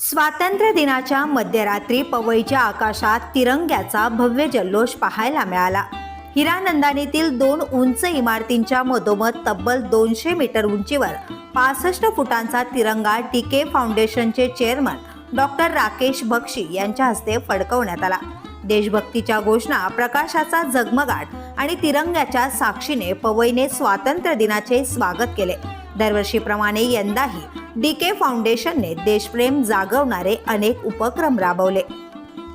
स्वातंत्र्य दिनाच्या मध्यरात्री पवईच्या आकाशात तिरंग्याचा भव्य जल्लोष पाहायला मिळाला. हिरानंदानीतील दोन उंच इमारतींच्या मधोमध तब्बल दोनशे मीटर उंचीवर पासष्ट फुटांचा तिरंगा डीके फाउंडेशनचे चेअरमन डॉक्टर राकेश बक्षी यांच्या हस्ते फडकवण्यात आला. देशभक्तीच्या घोषणा प्रकाशाचा झगमगाट आणि तिरंग्याच्या साक्षीने पवईने स्वातंत्र्य दिनाचे स्वागत केले. दरवर्षीप्रमाणे यंदाही डी के फाउंडेशनने देशप्रेम जागवणारे अनेक उपक्रम राबवले.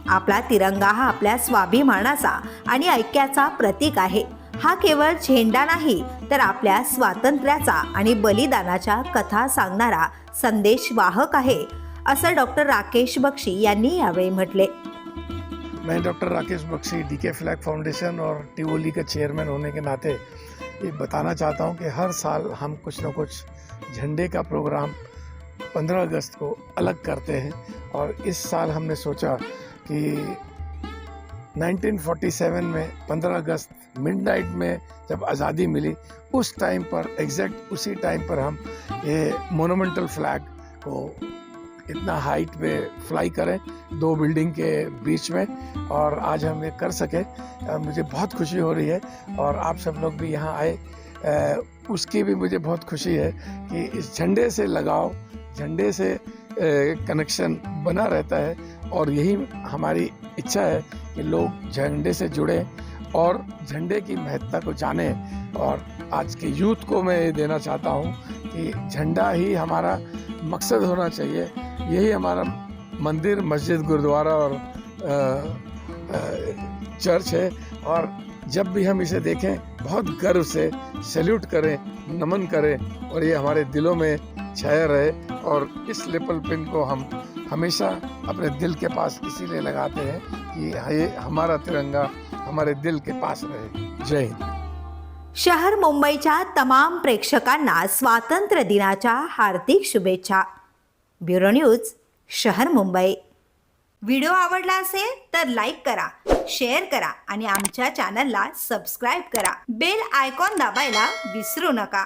आपला तिरंगा हा आपल्या स्वाभिमानाचा आणि ऐक्याचा प्रतीक आहे. हा केवळ झेंडा नाही तर आपल्या स्वातंत्र्याचा आणि बलिदानाच्या कथा सांगणारा संदेश वाहक आहे असं डॉक्टर राकेश बक्षी यांनी यावेळी म्हटले. मैं doctor Rakesh Bakshi D K flag foundation और टिवोली के चेयरमैन होने के नाते ये बताना चाहता हूँ कि हर साल हम कुछ न कुछ झंडे का प्रोग्राम 15 अगस्त को अलग करते हैं और इस साल हमने सोचा कि 1947 में 15 अगस्त मिडनाइट में जब आज़ादी मिली, उस टाइम पर एग्जैक्ट उसी टाइम पर हम ये मोनूमेंटल फ्लैग को इतना हाइट पे फ्लाई करें दो बिल्डिंग के बीच में, और आज हम ये कर सके। मुझे बहुत खुशी हो रही है, और आप सब लोग भी यहाँ आए। उसकी भी मुझे बहुत खुशी है कि इस झंडे से लगाव, झंडे से कनेक्शन बना रहता है, और यही हमारी इच्छा है कि लोग झंडे से जुड़ें, और झंडे की महत्ता को जानें। और आज के यूथ को मैं देना चाहता हूँ कि झंडा ही हमारा मकसद होना चाहिए यही हमारा मंदिर मस्जिद गुरुद्वारा और चर्च है। और जब भी हम इसे देखें बहुत गर्व से सैल्यूट करें नमन करें और ये हमारे दिलों में छाया रहे और इस लिपल पिन को हम हमेशा अपने दिल के पास इसीलिए लगाते हैं कि ये हमारा तिरंगा हमारे दिल के पास रहे। जय हिंद। शहर मुंबईच्या तमाम प्रेक्षकांना स्वातंत्र्य दिनाच्या हार्दिक शुभेच्छा। ब्युरो न्यूज शहर मुंबई. व्हिडिओ आवडला असेल तर लाईक करा शेअर करा आणि आमच्या चॅनलला सबस्क्राईब करा. बेल आयकॉन दाबायला विसरू नका.